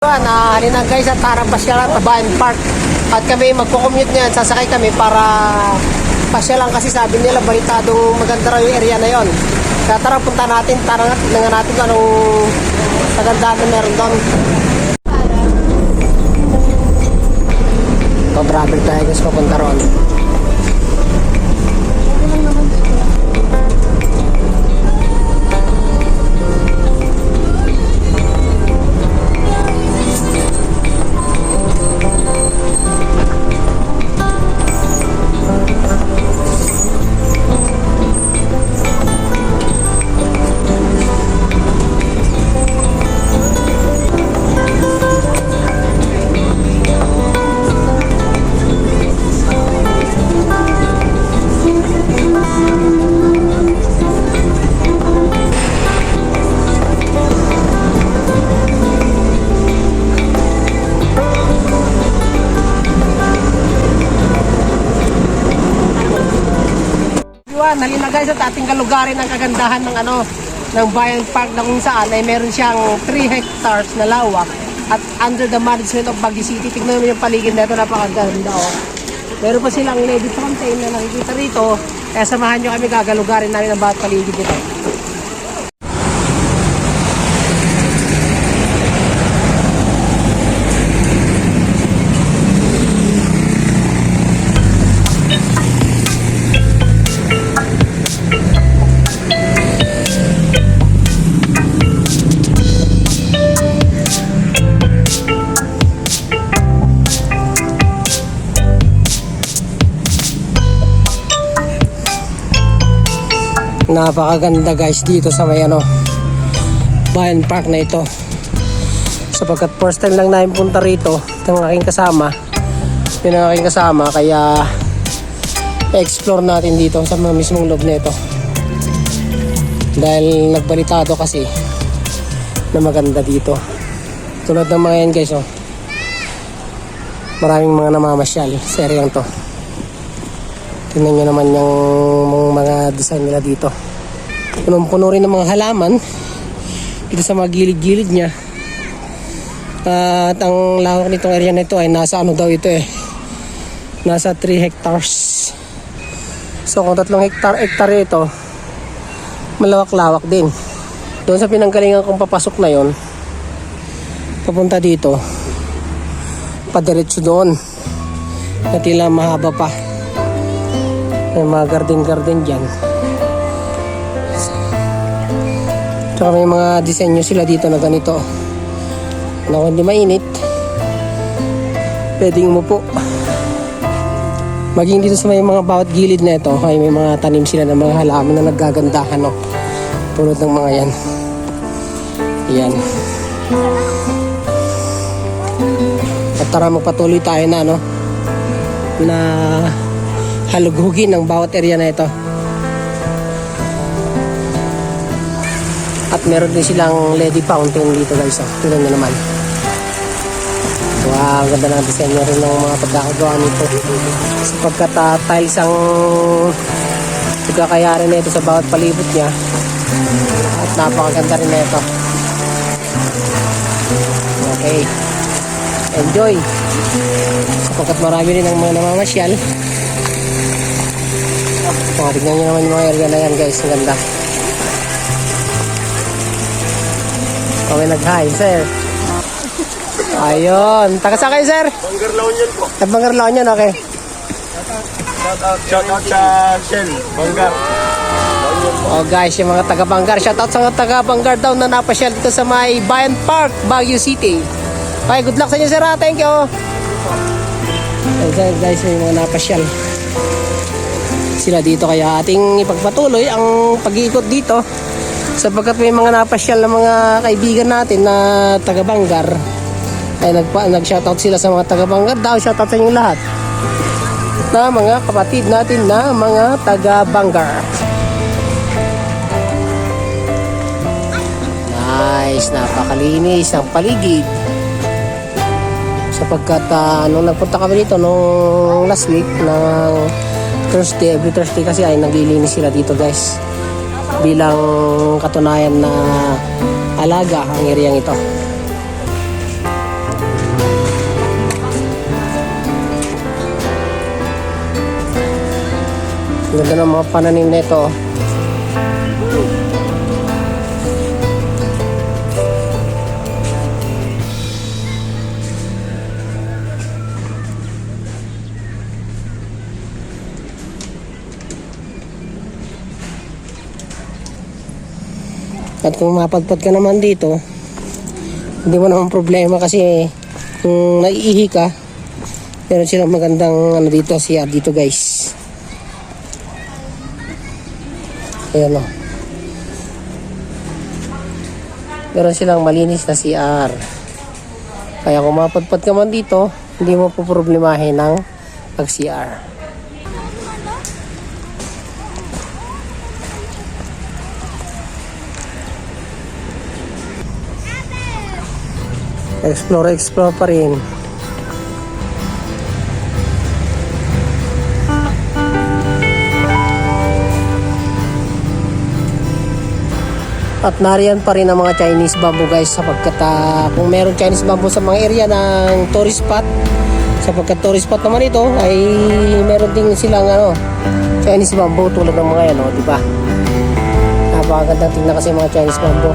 Na guys at tarang pasyalan sa Bayan Park. At kami magko-commute niyan, sasakay kami para pasyalan kasi sabi nila balitadong maganda raw yung area na yon. Kaya tara punta natin, tara nga natin kung anong kagandahan na meron doon. So, travel tayo guys papunta roon. Yun, halina guys at ating kalugarin ang kagandahan ng ano ng Bayan Park na kung saan ay meron siyang 3 hectares na lawak at under the management of Baguio City. Tignan mo yung paligid na ito, napakaganda oh. Meron pa silang lady fountain na nakikita rito. Kaya samahan nyo kami gagalugarin namin ang bawat paligid nito. Napakaganda guys dito sa may ano Bayan Park na ito. Sapagkat first time lang namin punta rito, ito ang aking kasama. Yun ang aking kasama kaya explore natin dito sa mga mismong loob na ito. Dahil nagbalitado kasi na maganda dito. Tulad ng mga yan guys oh. Maraming mga namamasyal sa areang to. Tingnan nyo naman yung mga design nila dito. Punong-puno rin ng mga halaman dito sa mga gilid-gilid niya. At ang lawak nitong area na ito ay nasa ano daw ito eh. Nasa 3 hectares. So kung tatlong hektar hektar ito, malawak-lawak din. Doon sa pinanggalingan kong papasok na yon, papunta dito, padiretso doon. Na tila mahaba pa. May mga garden-garden dyan. Tsaka may mga disenyo sila dito na ganito. Na kung hindi mainit, pwedeng umupo. Maging dito sa may mga bawat gilid na ito, ay may mga tanim sila ng mga halaman na naggagandahan. No? Tulad ng mga yan. Yan. At tara magpatuloy tayo na, no? Na halughugin ng bawat area na ito. At meron din silang lady fountain dito guys. Oh. Tingnan nyo naman. Wow, ang ganda ng disenyo rin ng mga pagkakagawa nito. Sapagkat uh, tiles ang pagkakayari na ito sa bawat palibot niya. At napakaganda rin na ito. Okay. Enjoy. Sapagkat marami rin ang mga namamasyal. Oh, tignan nyo naman yung mga area na yan guys. Ang ganda. Okay, nag-hi, sir. Ayun. Taga saan kayo, sir? Banggarlaon yan po. At Bangarlaon yan, okay. Shout out, shout out sa Shell, Banggar. Oh guys, yung mga taga Bangar. Shoutout sa mga taga Bangar daw na napasyal dito sa may Bayan Park, Baguio City. Okay, good luck sa inyo, sir. ha? Thank you. Ayun, guys, may mga napasyal sila dito. Kaya ating ipagpatuloy ang pag-iikot dito. Sapagkat may mga napasyal na mga kaibigan natin na taga Bangar ay nagpa, nag-shoutout sila sa mga taga Bangar daw shoutout sa inyong lahat. Na mga kapatid natin na mga taga Bangar nice napakalinis ang paligid. Sapagkat uh, nung nagpunta kami dito nung last week ng Thursday, every Thursday kasi ay naglilinis sila dito guys. Bilang katunayan na alaga ang eriyang ito. Ganda ng mga pananim na ito. At kung mapadpad ka naman dito, hindi mo naman problema kasi kung naiihi ka, meron silang magandang ano dito, CR dito guys. Ayan o. Meron silang malinis na CR. Kaya kung mapadpad ka man dito, hindi mo po problemahin ng pag-CR. Explore, explore pa rin. At nariyan pa rin ang mga Chinese bamboo guys sapagkat ah, kung meron Chinese bamboo sa mga area ng tourist spot sapagkat tourist spot naman ito ay meron din silang ano Chinese bamboo tulad ng mga yan oh, di ba? Napakaganda tingnan kasi mga Chinese bamboo.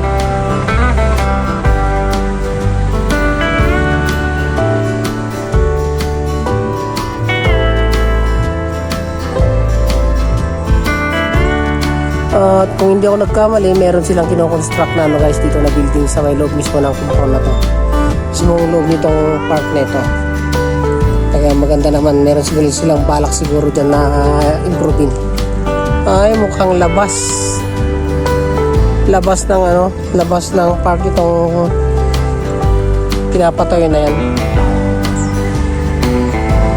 At kung hindi ako nagkamali, meron silang kinoconstruct na ano guys dito na building sa may loob mismo ng compound na to. Mismo loob nitong park na ito. Kaya maganda naman, meron siguro silang balak siguro dyan na uh, improvein. Ay, mukhang labas. Labas ng ano, labas ng park itong pinapatoy na yan.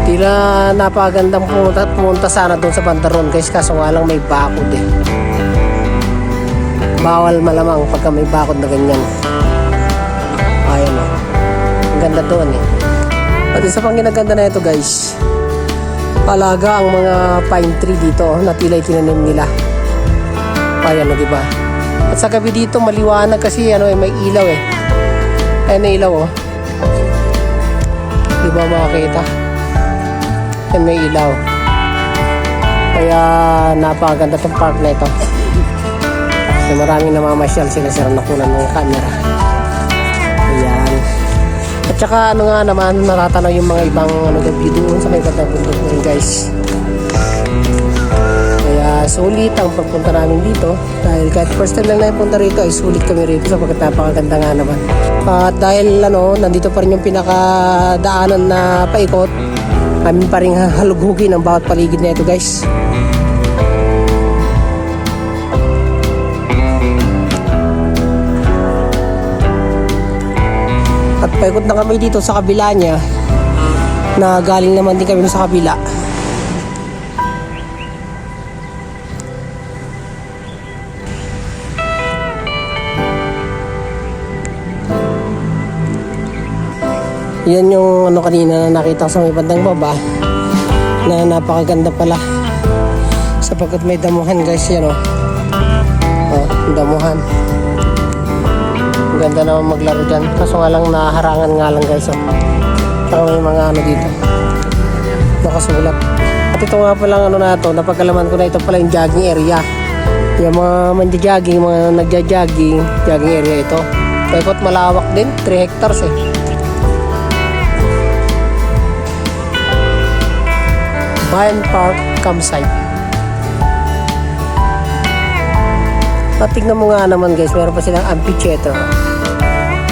Tila napakagandang pumunta, pumunta sana doon sa bandaron guys kaso nga lang may bakod eh bawal malamang pagka may bakod na ganyan. Ayan o. Ang ganda doon eh. At isa pang ginaganda na ito guys. Palaga ang mga pine tree dito oh, na tila tinanim nila. Ayan o diba? At sa gabi dito maliwanag kasi ano eh, may ilaw eh. Ayan na ilaw oh. Diba makakita? Ayan may ilaw. Kaya napakaganda tong park na ito. So, maraming namamasyal sila sa nakunan ng camera. Ayan. At saka ano nga naman, natatanaw yung mga ibang ano, view doon sa may bandang bundok na yun, guys. Kaya sulit ang pagpunta namin dito dahil kahit first time lang na punta rito ay sulit kami rito sapagkat napakaganda nga naman. At dahil ano, nandito pa rin yung pinakadaanan na paikot, kami pa rin halugugin ang bawat paligid na ito guys. Paikot na kami dito sa kabila niya na galing naman din kami sa kabila. Yan yung ano kanina na nakita sa may bandang baba na napakaganda pala sapagkat may damuhan guys yan o. Oh, damuhan. Ganda naman maglaro dyan. Kaso nga lang naharangan nga lang guys. Oh. Saka may mga ano dito. Nakasulat. At ito nga palang ano na to, napagkalaman ko na ito pala yung jogging area. Yung mga mandya-jogging, mga nagja-jogging, jogging area ito. Paikot malawak din, 3 hectares eh. Bayan Park Campsite. At tignan mo nga naman guys, meron pa silang amphitheater.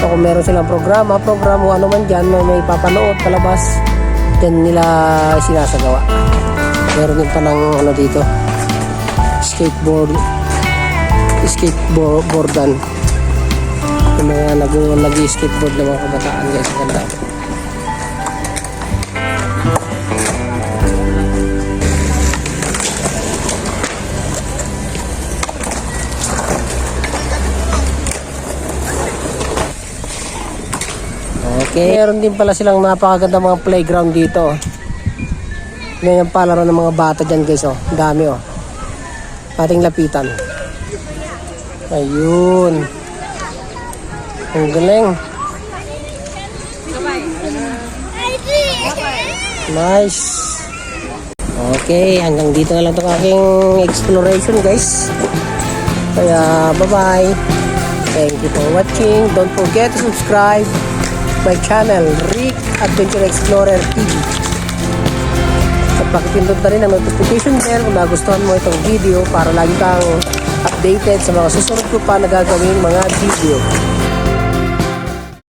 So kung meron silang programa, programa ano man dyan, may, may papanood palabas, dyan nila sinasagawa. Meron din pa ng ano dito, skateboard, skateboardan. Yung mga nag nag-skateboard ng mga kabataan guys, ang ganda. Okay. Meron din pala silang napakaganda mga playground dito. Yung palaro ng mga bata dyan guys oh. Dami oh. Ating lapitan. Ayun. Ang galing. Nice. Okay, hanggang dito na lang itong aking exploration guys. Kaya bye-bye. Thank you for watching. Don't forget to subscribe my channel, Rick Adventure Explorer TV. At pakipindot na rin ang notification bell kung nagustuhan mo itong video para lagi kang updated sa mga susunod ko pa na gagawing mga video.